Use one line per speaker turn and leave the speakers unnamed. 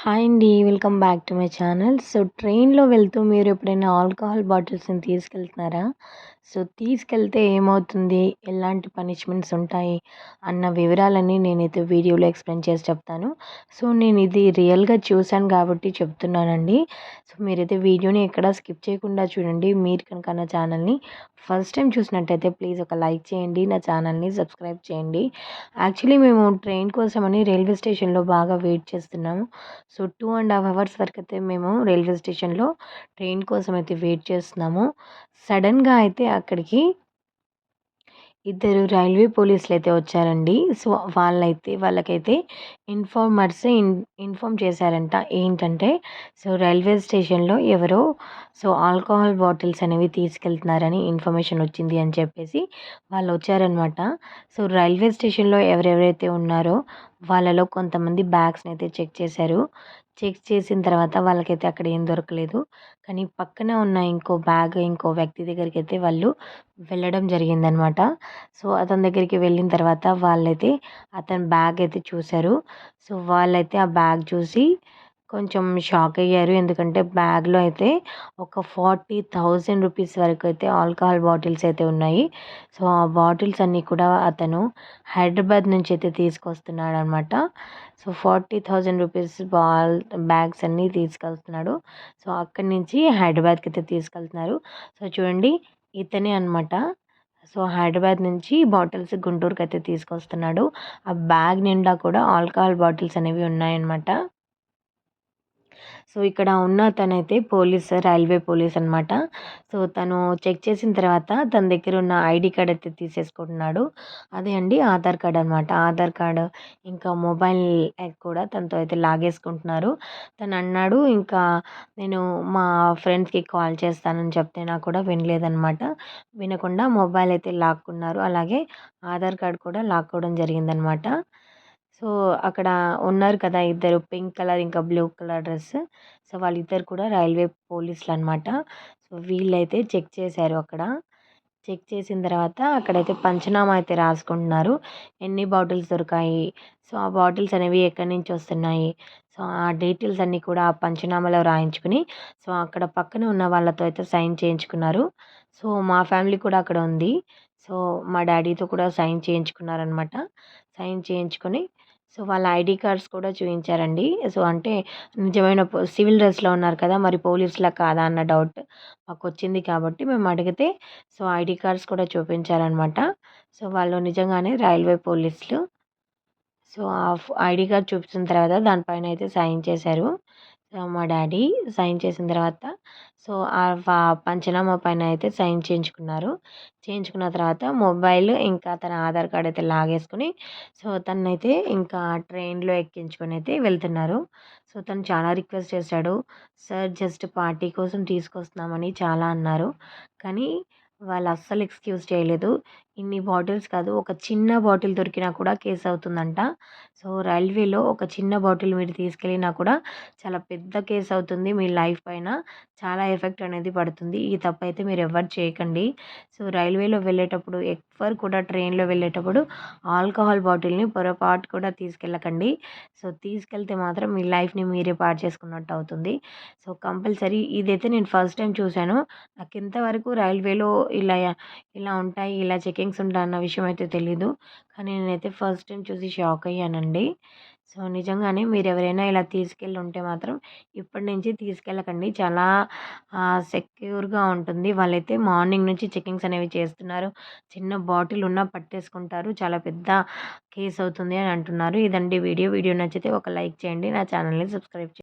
Hi అండి welcome back to my channel. So ట్రైన్లో వెళ్తూ మీరు ఎప్పుడైనా ఆల్కహాల్ బాటిల్స్ని తీసుకెళ్తున్నారా? సో తీసుకెళ్తే ఏమవుతుంది? ఎలాంటి పనిష్మెంట్స్ ఉంటాయి? అన్న వివరాలన్నీ నేనైతే వీడియోలో ఎక్స్ప్లెయిన్ చేసి చెప్తాను. సో నేను ఇది రియల్గా చూశాను కాబట్టి చెప్తున్నానండి. సో మీరైతే వీడియోని ఎక్కడ స్కిప్ చేయకుండా చూడండి. మీరు కనుక నా ఛానల్ని ఫస్ట్ టైం చూసినట్టయితే ప్లీజ్ ఒక లైక్ చేయండి నా ఛానల్ని సబ్స్క్రైబ్ చేయండి. యాక్చువల్లీ మేము ట్రైన్ కోసమని రైల్వే స్టేషన్లో బాగా వెయిట్ చేస్తున్నాము. So two and half hours వరకు అయితే మేము రైల్వే స్టేషన్లో ట్రైన్ కోసం అయితే వెయిట్ చేస్తున్నాము. సడన్గా అయితే అక్కడికి ఇద్దరు రైల్వే పోలీసులు అయితే వచ్చారండి. సో వాళ్ళైతే వాళ్ళకైతే ఇన్ఫార్మర్స్ ఇన్ ఇన్ఫార్మ్ చేశారంట. ఏంటంటే సో రైల్వే స్టేషన్లో ఎవరో సో ఆల్కహాల్ బాటిల్స్ అనేవి తీసుకెళ్తున్నారని ఇన్ఫర్మేషన్ వచ్చింది అని చెప్పేసి వాళ్ళు వచ్చారనమాట సో రైల్వే స్టేషన్లో ఎవరెవరైతే ఉన్నారో వాళ్ళలో కొంతమంది బ్యాగ్స్ని అయితే చెక్ చేశారు. చెక్ చేసిన తర్వాత వాళ్ళకైతే అక్కడ ఏం దొరకలేదు. కానీ పక్కన ఉన్న ఇంకో బ్యాగ్ ఇంకో వ్యక్తి దగ్గరికి అయితే వాళ్ళు వెళ్ళడం జరిగిందనమాట. సో అతని దగ్గరికి వెళ్ళిన తర్వాత వాళ్ళైతే అతని బ్యాగ్ అయితే చూశారు. సో వాళ్ళైతే ఆ బ్యాగ్ చూసి కొంచెం షాక్ అయ్యారు. ఎందుకంటే బ్యాగ్లో అయితే ఒక ఫార్టీ థౌజండ్ రూపీస్ వరకు అయితే ఆల్కహాల్ బాటిల్స్ అయితే ఉన్నాయి. సో ఆ బాటిల్స్ అన్నీ కూడా అతను హైదరాబాద్ నుంచి అయితే తీసుకొస్తున్నాడు అనమాట సో ఫార్టీ థౌజండ్ రూపీస్ బాల్ బ్యాగ్స్ అన్నీ తీసుకెళ్తున్నాడు. సో అక్కడి నుంచి హైదరాబాద్కి అయితే తీసుకెళ్తున్నారు. సో చూడండి ఇతనే అనమాట సో హైదరాబాద్ నుంచి బాటిల్స్ గుంటూరుకి అయితే తీసుకొస్తున్నాడు. ఆ బ్యాగ్ నిండా కూడా ఆల్కహాల్ బాటిల్స్ అనేవి ఉన్నాయన్నమాట. సో ఇక్కడ ఉన్న తనైతే పోలీస్ రైల్వే పోలీస్ అనమాట సో తను చెక్ చేసిన తర్వాత తన దగ్గర ఉన్న ఐడి కార్డ్ అయితే తీసేసుకుంటున్నాడు. అదే అండి ఆధార్ కార్డ్ అనమాట ఆధార్ కార్డు ఇంకా మొబైల్ కూడా తనతో అయితే లాగేసుకుంటున్నారు. తను అన్నాడు ఇంకా నేను మా ఫ్రెండ్స్కి కాల్ చేస్తానని చెప్తే నాకు కూడా వినలేదనమాట వినకుండా మొబైల్ అయితే లాక్కున్నారు. అలాగే ఆధార్ కార్డ్ కూడా లాక్కోవడం జరిగిందనమాట సో అక్కడ ఉన్నారు కదా ఇద్దరు. పింక్ కలర్ ఇంకా బ్లూ కలర్ డ్రెస్. సో వాళ్ళిద్దరు కూడా రైల్వే పోలీసులు అనమాట సో వీళ్ళైతే చెక్ చేశారు అక్కడ. చెక్ చేసిన తర్వాత అక్కడైతే పంచనామా అయితే రాసుకుంటున్నారు. ఎన్ని బాటిల్స్ దొరికాయి? సో ఆ బాటిల్స్ అనేవి ఎక్కడి నుంచి వస్తున్నాయి? సో ఆ డీటెయిల్స్ అన్నీ కూడా ఆ పంచనామాలో రాయించుకుని సో అక్కడ పక్కన ఉన్న వాళ్ళతో అయితే సైన్ చేయించుకున్నారు. సో మా ఫ్యామిలీ కూడా అక్కడ ఉంది. సో మా డాడీతో కూడా సైన్ చేయించుకున్నారనమాట. సైన్ చేయించుకొని సో వాళ్ళ ఐడి కార్డ్స్ కూడా చూపించారండి సో అంటే నిజమైన సివిల్ డ్రెస్లో ఉన్నారు కదా మరి పోలీసులా కాదా అన్న డౌట్ మాకు వచ్చింది కాబట్టి మేము అడిగితే సో ఐడి కార్డ్స్ కూడా చూపించారనమాట సో వాళ్ళు నిజంగానే రైల్వే పోలీసులు. సో ఆ ఐడి కార్డ్ చూపించిన తర్వాత దానిపైన అయితే సైన్ చేశారు. మా డాడీ సైన్ చేసిన తర్వాత సో ఆ పంచనామా పైన అయితే సైన్ చేయించుకున్నారు. చేయించుకున్న తర్వాత మొబైల్ ఇంకా తన ఆధార్ కార్డ్ అయితే లాగేసుకుని సో తనైతే ఇంకా ట్రైన్లో ఎక్కించుకొని అయితే వెళ్తున్నారు. సో తను చాలా రిక్వెస్ట్ చేశాడు సార్ జస్ట్ పార్టీ కోసం తీసుకొస్తున్నామని చాలా అన్నారు. కానీ వాళ్ళు అస్సలు ఎక్స్క్యూజ్ చేయలేదు. ఇన్ని బాటిల్స్ కాదు ఒక చిన్న బాటిల్ దొరికినా కూడా కేసు అవుతుందంట. సో రైల్వేలో ఒక చిన్న బాటిల్ మీరు తీసుకెళ్ళినా కూడా చాలా పెద్ద కేసు అవుతుంది మీ లైఫ్ పైన. చాలా ఎఫెక్ట్ అనేది పడుతుంది. ఈ తప్పు అయితే మీరు ఎవరు చేయకండి. సో రైల్వేలో వెళ్ళేటప్పుడు ఎవరు కూడా ట్రైన్లో వెళ్ళేటప్పుడు ఆల్కహాల్ బాటిల్ని పొరపాటు కూడా తీసుకెళ్ళకండి. సో తీసుకెళ్తే మాత్రం మీ లైఫ్ని మీరే పాడు చేసుకున్నట్టు అవుతుంది. సో కంపల్సరీ ఇదైతే నేను ఫస్ట్ టైం చూశాను. నాకు ఇంతవరకు రైల్వేలో ఇలా ఇలా ఉంటాయి ఇలా చెకింగ్ రేటింగ్స్ ఉంటా అన్న విషయం అయితే తెలీదు. కానీ నేనైతే ఫస్ట్ టైం చూసి షాక్ అయ్యానండి. సో నిజంగానే మీరు ఎవరైనా ఇలా తీసుకెళ్ళి ఉంటే మాత్రం ఇప్పటి నుంచి తీసుకెళ్ళకండి. చాలా సెక్యూర్గా ఉంటుంది. వాళ్ళైతే మార్నింగ్ నుంచి చెకింగ్స్ అనేవి చేస్తున్నారు. చిన్న బాటిల్ ఉన్నా పట్టేసుకుంటారు. చాలా పెద్ద కేసు అవుతుంది అని అంటున్నారు. ఇదండి వీడియో. వీడియో నచ్చితే ఒక లైక్ చేయండి. నా ఛానల్ని సబ్స్క్రైబ్ చేయండి.